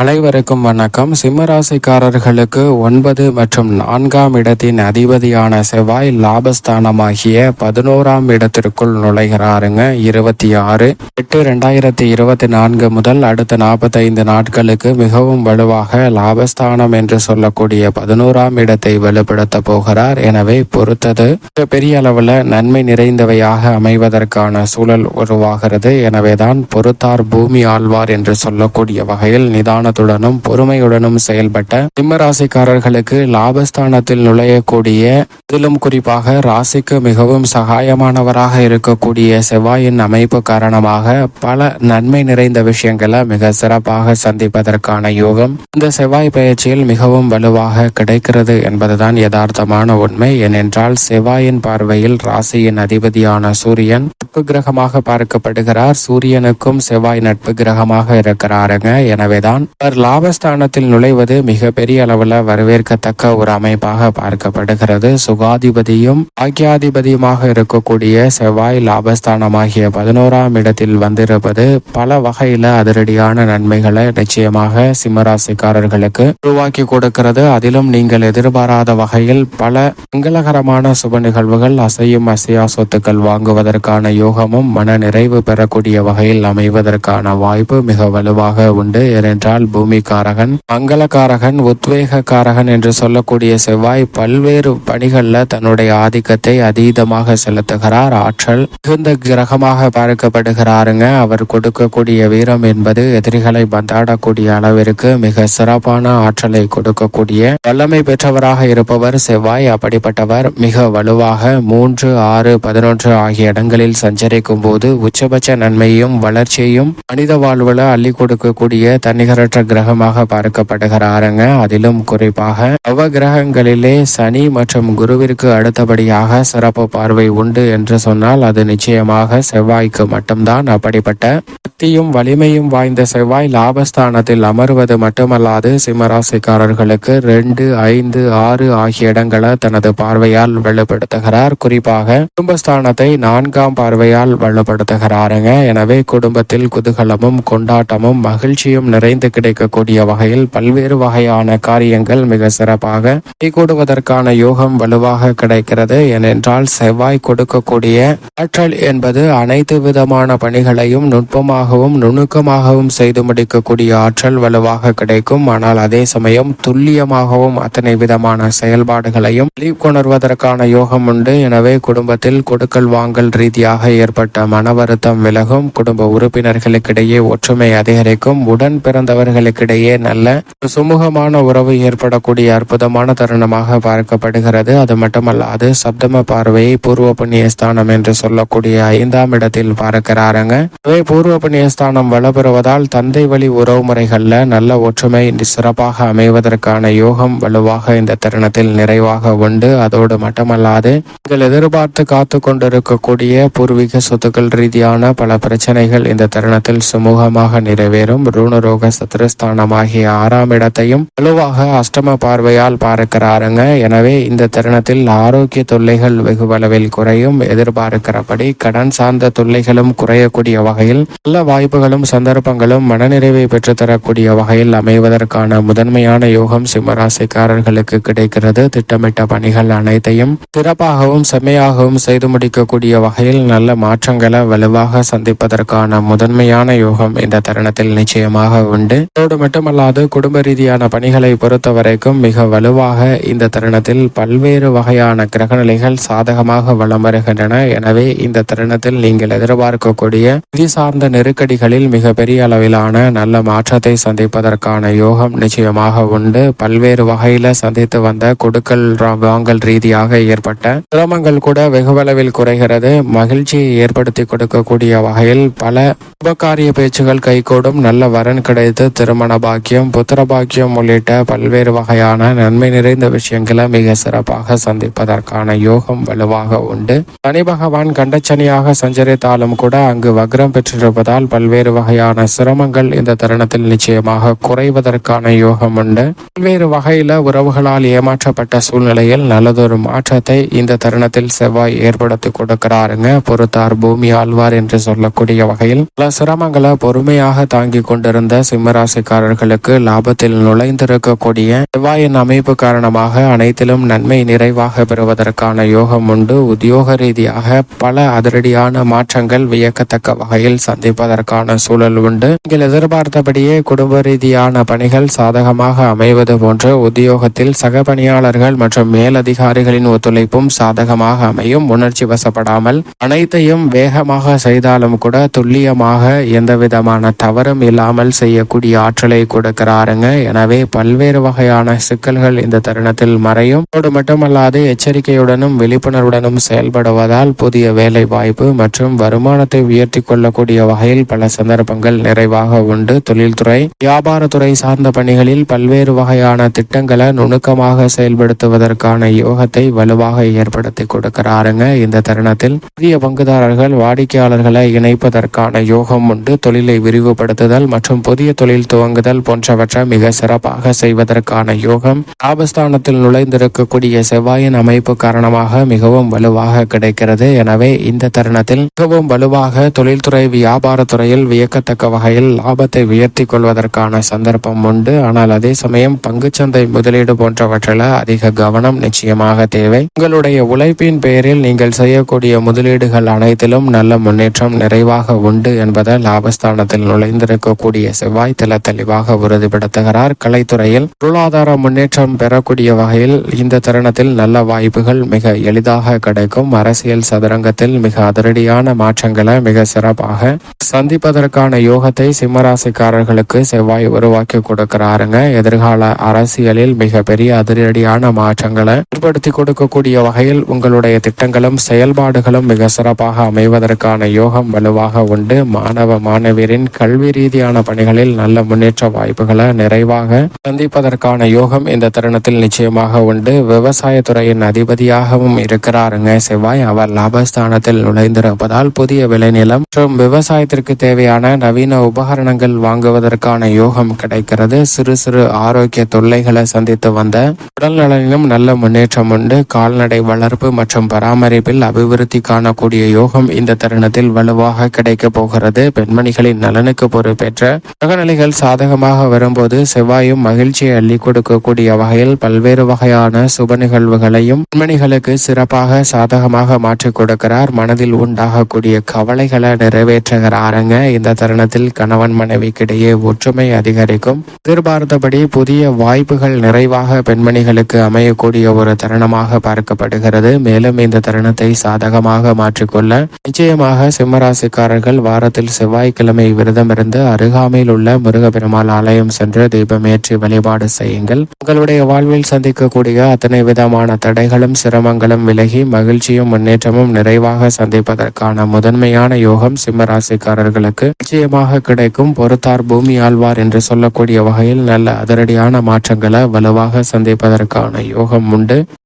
அனைவருக்கும் வணக்கம். சிம்மராசிக்காரர்களுக்கு ஒன்பது மற்றும் நான்காம் இடத்தின் அதிபதியான செவ்வாய் லாபஸ்தானமாகிய பதினோராம் இடத்திற்குள் நுழைகிறாருங்க. இருபத்தி ஆறு எட்டு ரெண்டாயிரத்தி இருபத்தி நான்கு முதல் அடுத்த நாற்பத்தைந்து நாட்களுக்கு மிகவும் வலுவாக லாபஸ்தானம் என்று சொல்லக்கூடிய பதினோராம் இடத்தை வலுப்படுத்த போகிறார். எனவே பொறுத்தது பெரிய அளவில் நன்மை நிறைந்தவையாக அமைவதற்கான சூழல் உருவாகிறது. எனவேதான் பொறுத்தார் பூமி ஆழ்வார் என்று சொல்லக்கூடிய வகையில் நிதான நிதானத்துடனும் பொறுமையுடனும் செயல்பட்ட சிம்மராசிக்காரர்களுக்கு லாபஸ்தானத்தில் நுழையக்கூடிய அதிலும் குறிப்பாக ராசிக்கு மிகவும் சகாயமானவராக இருக்கக்கூடிய செவ்வாயின் அமைப்பு காரணமாக பல நன்மை நிறைந்த விஷயங்களை மிக சிறப்பாக சந்திப்பதற்கான யோகம் இந்த செவ்வாய் பயிற்சியில் மிகவும் வலுவாக கிடைக்கிறது என்பதுதான் யதார்த்தமான உண்மை. ஏனென்றால் செவ்வாயின் பார்வையில் ராசியின் அதிபதியான சூரியன் நட்பு கிரகமாக பார்க்கப்படுகிறார். சூரியனுக்கும் செவ்வாய் நட்பு கிரகமாக இருக்கிறாருங்க. எனவேதான் அவர் லாபஸ்தானத்தில் நுழைவது மிக பெரிய அளவில் வரவேற்கத்தக்க ஒரு அமைப்பாக பார்க்கப்படுகிறது. சுகாதிபதியும் ஆக்கியாதிபதியுமாக இருக்கக்கூடிய செவ்வாய் லாபஸ்தானமாகிய பதினோராம் இடத்தில் வந்திருப்பது பல வகையில அதிரடியான நன்மைகளை நிச்சயமாக சிம்மராசிக்காரர்களுக்கு உருவாக்கி கொடுக்கிறது. அதிலும் நீங்கள் எதிர்பாராத வகையில் பல மங்களகரமான சுப நிகழ்வுகள் அசையும் அசையா சொத்துக்கள் வாங்குவதற்கான யோகமும் மன நிறைவு பெறக்கூடிய வகையில் அமைவதற்கான வாய்ப்பு மிக வலுவாக உண்டு. ஏனென்றால் நாள் பூமிக்காரகன் மங்களக்காரகன் உத்வேகக்காரகன் என்று சொல்லக்கூடிய செவ்வாய் பல்வேறு பணிகளில் தன்னுடைய ஆதிக்கத்தை அதீதமாக செலுத்துகிறார். ஆற்றல் மிகுந்த கிரகமாக பார்க்கப்படுகிறாருங்க. அவர் கொடுக்கக்கூடிய வீரம் என்பது எதிரிகளை பந்தாடக்கூடிய அளவிற்கு மிக சிறப்பான ஆற்றலை கொடுக்கக்கூடிய வல்லமை பெற்றவராக இருப்பவர் செவ்வாய். அப்படிப்பட்டவர் மிக வலுவாக மூன்று ஆறு பதினொன்று ஆகிய இடங்களில் சஞ்சரிக்கும் போது உச்சபட்ச நன்மையும் வளர்ச்சியையும் மனித வாழ்வுல அள்ளி கொடுக்கக்கூடிய தன்னிகரற்ற பெற்ற கிரகமாக பார்க்கப்படுகிறாருங்க அதிலும் குறிப்பாக நவ கிரகங்களிலே சனி மற்றும் குருவிற்கு அடுத்தபடியாக சிறப்பு பார்வை உண்டு என்று சொன்னால் அது நிச்சயமாக செவ்வாய்க்கு மட்டும்தான். அப்படிப்பட்ட சக்தியும் வலிமையும் வாய்ந்த செவ்வாய் லாபஸ்தானத்தில் அமர்வது மட்டுமல்லாது சிம்மராசிக்காரர்களுக்கு ரெண்டு ஐந்து ஆறு ஆகிய இடங்களை தனது பார்வையால் வெளிப்படுத்துகிறார் குறிப்பாக குடும்பஸ்தானத்தை நான்காம் பார்வையால் வெளிப்படுத்துகிறாருங்க எனவே குடும்பத்தில் குதூகலமும் கொண்டாட்டமும் மகிழ்ச்சியும் நிறைந்து கிடைக்கக்கூடிய வகையில் பல்வேறு வகையான காரியங்கள் மிக சிறப்பாக கைகூடுவதற்கான யோகம் வலுவாக கிடைக்கிறது. ஏனென்றால் செவ்வாய் கொடுக்கக்கூடிய ஆற்றல் என்பது அனைத்து விதமான பணிகளையும் நுட்பமாகவும் நுணுக்கமாகவும் செய்து முடிக்கக்கூடிய ஆற்றல் வலுவாக கிடைக்கும். ஆனால் அதே சமயம் துல்லியமாகவும் அத்தனை விதமான செயல்பாடுகளையும் வெளிக்கொணர்வதற்கான யோகம் உண்டு. எனவே குடும்பத்தில் கொடுக்கல் வாங்கல் ரீதியாக ஏற்பட்ட மன வருத்தம் விலகும். குடும்ப உறுப்பினர்களுக்கிடையே ஒற்றுமை அதிகரிக்கும். உடன் பிறந்தவர்கள் அவர்களுக்கிடையே நல்ல சுமூகமான உறவு ஏற்படக்கூடிய அற்புதமான தருணமாக பார்க்கப்படுகிறது. அது மட்டுமல்லாது சப்தம பார்வையை பூர்வ புண்ணிய ஸ்தானம் என்று சொல்லக்கூடிய ஐந்தாம் இடத்தில் பார்க்கிறாருங்க. பூர்வ புண்ணிய ஸ்தானம் வலுப்பெறுவதால் தந்தை வழி உறவு முறைகள்ல நல்ல ஒற்றுமை சிறப்பாக அமைவதற்கான யோகம் வலுவாக இந்த தருணத்தில் நிறைவாக உண்டு. அதோடு மட்டுமல்லாது நீங்கள் எதிர்பார்த்து காத்து கொண்டிருக்கக்கூடிய பூர்வீக சொத்துக்கள் ரீதியான பல பிரச்சனைகள் இந்த தருணத்தில் சுமூகமாக நிறைவேறும். ரூணரோக சத்ரு ஸ்தானமாகிய ஆறாம் இடத்தையும் வலுவாக அஷ்டம பார்வையால் பார்க்கிறாருங்க. எனவே இந்த தருணத்தில் ஆரோக்கிய தொல்லைகள் வெகுவளவில் குறையும். எதிர்பார்க்கிறபடி கடன் சார்ந்த தொல்லைகளும் குறையக்கூடிய வகையில் நல்ல வாய்ப்புகளும் சந்தர்ப்பங்களும் மனநிறைவை பெற்றுத்தரக்கூடிய வகையில் அமைவதற்கான முதன்மையான யோகம் சிம்மராசிக்காரர்களுக்கு கிடைக்கிறது. திட்டமிட்ட பணிகள் அனைத்தையும் சிறப்பாகவும் செம்மையாகவும் செய்து முடிக்கக்கூடிய வகையில் நல்ல மாற்றங்களை வலுவாக சந்திப்பதற்கான முதன்மையான யோகம் இந்த தருணத்தில் நிச்சயமாக உண்டு. அதோடு மட்டுமல்லாது குடும்ப ரீதியான பணிகளை பொறுத்த வரைக்கும் மிக வலுவாக இந்த தருணத்தில் பல்வேறு வகையான கிரகநிலைகள் சாதகமாக வளம் வருகின்றன. எனவே இந்த தருணத்தில் நீங்கள் எதிர்பார்க்கக்கூடிய நிதி சார்ந்த நெருக்கடிகளில் மிக பெரிய அளவிலான நல்ல மாற்றத்தை சந்திப்பதற்கான யோகம் நிச்சயமாக உண்டு. பல்வேறு வகையில சந்தித்து வந்த கொடுக்கல் வாங்கல் ரீதியாக ஏற்பட்ட சிரமங்கள் கூட வெகுவளவில் குறைகிறது. மகிழ்ச்சியை ஏற்படுத்தி கொடுக்கக்கூடிய வகையில் பல உபகாரிய பேச்சுகள் கைகூடும். நல்ல வரன் கிடைத்து திருமண பாக்கியம் புத்திர பாக்கியம் உள்ளிட்ட பல்வேறு வகையான நன்மை நிறைந்த விஷயங்களை மிக சிறப்பாக சந்திப்பதற்கான யோகம் வலுவாக உண்டு. சனி பகவான் கண்டச்சனியாக சஞ்சரித்தாலும் கூட அங்கு வக்ரம் பெற்றிருப்பதால் பல்வேறு வகையான சிரமங்கள் இந்த தருணத்தில் நிச்சயமாக குறைவதற்கான யோகம் உண்டு. பல்வேறு வகையில உறவுகளால் ஏமாற்றப்பட்ட சூழ்நிலையில் நல்லதொரு மாற்றத்தை இந்த தருணத்தில் செவ்வாய் ஏற்படுத்தி கொடுக்கிறாருங்க. பொறுத்தார் பூமி ஆழ்வார் என்று சொல்லக்கூடிய வகையில் பல சிரமங்களை பொறுமையாக தாங்கி கொண்டிருந்த சிம்மரா ராசிக்காரர்களுக்கு லாபத்தில் நுழைந்திருக்கக்கூடிய செவ்வாயின் அமைப்பு காரணமாக அனைத்திலும் நன்மை நிறைவாக பெறுவதற்கான யோகம் உண்டு. உத்தியோக ரீதியாக பல அதிரடியான மாற்றங்கள் வியக்கத்தக்க வகையில் சந்திப்பதற்கான சூழல் உண்டு. நீங்கள் எதிர்பார்த்தபடியே குடும்ப ரீதியான பணிகள் சாதகமாக அமைவது போன்று உத்தியோகத்தில் சக பணியாளர்கள் மற்றும் மேலதிகாரிகளின் ஒத்துழைப்பும் சாதகமாக அமையும். உணர்ச்சி வசப்படாமல் அனைத்தையும் வேகமாக செய்தாலும் கூட துல்லியமாக எந்தவிதமான தவறும் இல்லாமல் செய்யக்கூடிய ஆற்றலை கொடுக்கிறாருங்க. எனவே பல்வேறு வகையான சிக்கல்கள் இந்த தருணத்தில் மறையும். அதோடு மட்டுமல்லாது எச்சரிக்கையுடனும் விழிப்புணர்வுடனும் செயல்படுவதால் புதிய வேலை வாய்ப்பு மற்றும் வருமானத்தை உயர்த்தி கொள்ளக்கூடிய வகையில் பல சந்தர்ப்பங்கள் நிறைவாக உண்டு. தொழில்துறை வியாபாரத்துறை சார்ந்த பணிகளில் பல்வேறு வகையான திட்டங்களை நுணுக்கமாக செயல்படுத்துவதற்கான யோகத்தை வலுவாக ஏற்படுத்தி கொடுக்கிறாருங்க. இந்த தருணத்தில் புதிய பங்குதாரர்கள் வாடிக்கையாளர்களை இணைப்பதற்கான யோகம் உண்டு. தொழிலை விரிவுபடுத்துதல் மற்றும் புதிய தொழில் துவங்குதல் போன்றவற்றை மிக சிறப்பாக செய்வதற்கான யோகம் லாபஸ்தானத்தில் நுழைந்திருக்கக்கூடிய செவ்வாயின் அமைப்பு காரணமாக மிகவும் வலுவாக கிடைக்கிறது. எனவே இந்த தருணத்தில் மிகவும் வலுவாக தொழில்துறை வியாபாரத்துறையில் வியக்கத்தக்க வகையில் லாபத்தை உயர்த்தி கொள்வதற்கான சந்தர்ப்பம் உண்டு. ஆனால் அதே சமயம் பங்குச்சந்தை முதலீடு போன்றவற்றில் அதிக கவனம் நிச்சயமாக தேவை. உங்களுடைய உழைப்பின் பெயரில் நீங்கள் செய்யக்கூடிய முதலீடுகள் அனைத்திலும் நல்ல முன்னேற்றம் நிறைவாக உண்டு என்பதை லாபஸ்தானத்தில் நுழைந்திருக்கக்கூடிய செவ்வாய் தெல தெளிவாக உறுதிப்படுத்துகிறார். கலைத்துறையில் பொருளாதார முன்னேற்றம் பெறக்கூடிய வகையில் இந்த தருணத்தில் நல்ல வாய்ப்புகள் மிக எளிதாக கிடைக்கும். அரசியல் சதுரங்கத்தில் மிக அதிரடியான மாற்றங்களை மிக சிறப்பாக சந்திப்பதற்கான யோகத்தை சிம்மராசிக்காரர்களுக்கு செவ்வாய் உருவாக்கி கொடுக்கிறாருங்க. எதிர்கால அரசியலில் மிக பெரிய அதிரடியான மாற்றங்களை ஏற்படுத்தி கொடுக்கக்கூடிய வகையில் உங்களுடைய திட்டங்களும் செயல்பாடுகளும் மிக சிறப்பாக அமைவதற்கான யோகம் வலுவாக உண்டு. மாணவ மாணவியரின் கல்வி ரீதியான பணிகளில் நல்ல முன்னேற்ற வாய்ப்புகளை நிறைவாக சந்திப்பதற்கான யோகம் இந்த தருணத்தில் நிச்சயமாக உண்டு. விவசாயத்துறையின் அதிபதியாகவும் இருக்கிறாருங்க செவ்வாய். அவர் லாபஸ்தானத்தில் நுழைந்திருப்பதால் புதிய விளைநிலம் மற்றும் விவசாயத்திற்கு தேவையான நவீன உபகரணங்கள் வாங்குவதற்கான யோகம் கிடைக்கிறது. சிறு சிறு ஆரோக்கிய தொல்லைகளை சந்தித்து வந்த உடல் நலனிலும் நல்ல முன்னேற்றம் உண்டு. கால்நடை வளர்ப்பு மற்றும் பராமரிப்பில் அபிவிருத்தி காணக்கூடிய யோகம் இந்த தருணத்தில் வலுவாக கிடைக்க போகிறது. பெண்மணிகளின் நலனுக்கு பொறுப்பேற்ற கிரகநிலைகள் சாதகமாக வரும்போது செவ்வாயும் மகிழ்ச்சியை அள்ளி கொடுக்கக்கூடிய வகையில் பல்வேறு வகையான சுப நிகழ்வுகளையும் பெண்மணிகளுக்கு சிறப்பாக சாதகமாக மாற்றிக் கொடுக்கிறார். மனதில் உண்டாகக்கூடிய கவலைகளை நிறைவேற்றுகிறாருங்க. இந்த தருணத்தில் கணவன் மனைவிக்கிடையே ஒற்றுமை அதிகரிக்கும். எதிர்பார்த்தபடி புதிய வாய்ப்புகள் நிறைவாக பெண்மணிகளுக்கு அமையக்கூடிய ஒரு தருணமாக பார்க்கப்படுகிறது. மேலும் இந்த தருணத்தை சாதகமாக மாற்றிக்கொள்ள நிச்சயமாக சிம்மராசிக்காரர்கள் வாரத்தில் செவ்வாய்க்கிழமை விரதமிருந்து அருகாமையில் உள்ள முருகப்பெருமாள் ஆலயம் சென்று தீபமேற்றி வழிபாடு செய்யுங்கள். உங்களுடைய வாழ்வில் சந்திக்கக்கூடிய அத்தனை விதமான தடைகளும் சிரமங்களும் விலகி மகிழ்ச்சியும் முன்னேற்றமும் நிறைவாக சந்திப்பதற்கான முதன்மையான யோகம் சிம்மராசிக்காரர்களுக்கு நிச்சயமாக கிடைக்கும். பொறுத்தார் பூமி ஆழ்வார் என்று சொல்லக்கூடிய வகையில் நல்ல அதிரடியான மாற்றங்களை வலுவாக சந்திப்பதற்கான யோகம் உண்டு.